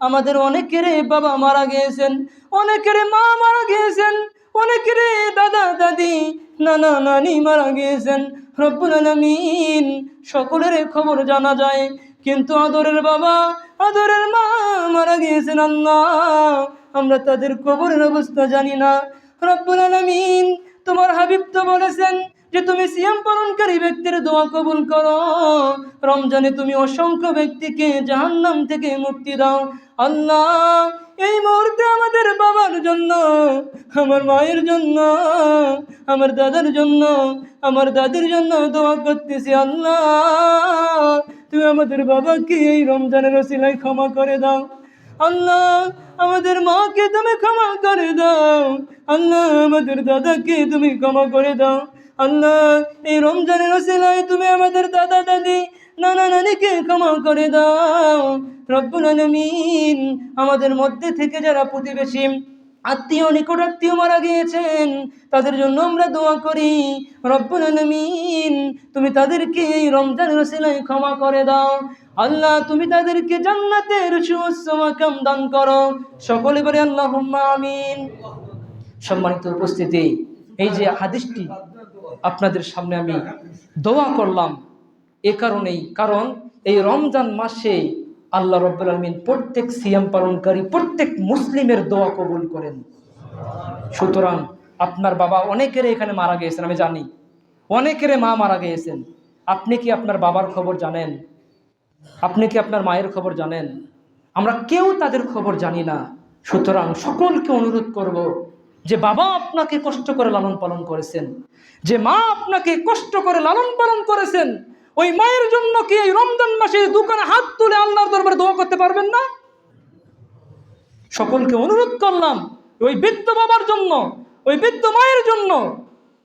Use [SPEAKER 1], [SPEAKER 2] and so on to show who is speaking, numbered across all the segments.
[SPEAKER 1] আমাদের অনেকের বাবা মারা গিয়েছেন অনেকের মা মারা গিয়েছেন অনেকের দাদা, দাদি, নানা, নানি মারা গিয়েছেন। রব্বুল আলামিন সকলের খবর জানা যায়, কিন্তু আদরের বাবা, আদরের মা মারা গিয়েছেন আল্লাহ। আমরা তাদের কবরের অবস্থা জানি না। রব্বুল আলামিন তোমার হাবিব তো বলেছেন যে তুমি সিয়াম পালনকারী ব্যক্তির দোয়া কবুল করো। রমজানে তুমি অসংখ্য ব্যক্তিকে জাহান্নাম থেকে মুক্তি দাও। আল্লাহ, এই মুহূর্তে আমাদের বাবার জন্য, আমার মায়ের জন্য, আমার দাদার জন্য, আমার দাদির জন্য দোয়া করতেছি আল্লাহ। তুমি আমাদের বাবাকে এই রমজানের ওসিলায় ক্ষমা করে দাও। আল্লাহ, আমাদের মাকে তুমি ক্ষমা করে দাও। আল্লাহ, আমাদের দাদাকে তুমি ক্ষমা করে দাও। আল্লাহ, এই রমজানের ওসিলায় তুমি আমাদের দাদা দাদি, নানা নানিকে ক্ষমা করে দাও। রব্বুল আলামিন আমাদের মধ্যে থেকে যারা প্রতিবেশী, আত্মীয়, নিকট আত্মীয় মারা গিয়েছেন, তাদের জন্য আমরা দোয়া করি। রব্বুল আলামিন, তুমি তাদেরকে এই রমজানের ওসিলায় ক্ষমা করে দাও। আল্লাহ, তুমি তাদেরকে জান্নাতের সুসমাকাম দান করো। সকলে বলে আল্লাহ আমিন। সম্মানিত উপস্থিতি, এই যে হাদিসটি আপনাদের সামনে আমি দোয়া করলাম এ কারণেই। কারণ এই রমজান মাসে আল্লাহ রব্বুল আলমিন প্রত্যেক সিয়াম পালনকারী, প্রত্যেক মুসলিমের দোয়া কবুল করেন। সুতরাং আপনার বাবা অনেকের এখানে মারা গিয়েছেন, আমি জানি। অনেকের মা মারা গিয়েছেন। আপনি কি আপনার বাবার খবর জানেন? আপনি কি আপনার মায়ের খবর জানেন? আমরা কেউ তাদের খবর জানি না। সুতরাং সকলকে অনুরোধ করব যে বাবা আপনাকে কষ্ট করে লালন পালন করেছেন, যে মা আপনাকে কষ্ট করে লালন পালন করেছেন, ওই মায়ের জন্য কি এই রমজান মাসে দোকানে হাত তুলে আল্লাহর দরবারে দোয়া করতে পারবেন না? সকলকে অনুরোধ করলাম, ওই বৃদ্ধ বাবার জন্য, ওই বৃদ্ধ মায়ের জন্য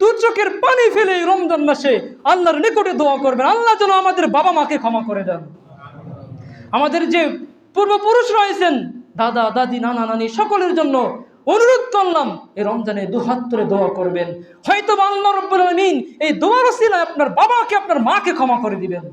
[SPEAKER 1] দু চোখের পানি ফেলে রমজান মাসে আল্লাহর নিকটে দোয়া করবেন। আল্লাহ যেন আমাদের বাবা মাকে ক্ষমা করে দেন। আমাদের যে পূর্বপুরুষ রয়েছেন, দাদা, দাদি, নানা, নানি, সকলের জন্য অনুরোধ করলাম, এই রমজানে দুহাত তুলে দোয়া করবেন। হয়তো আল্লাহ রব্বুল আলমিন এই দোয়ার ওসিলায় আপনার বাবাকে, আপনার মাকে ক্ষমা করে দিবেন।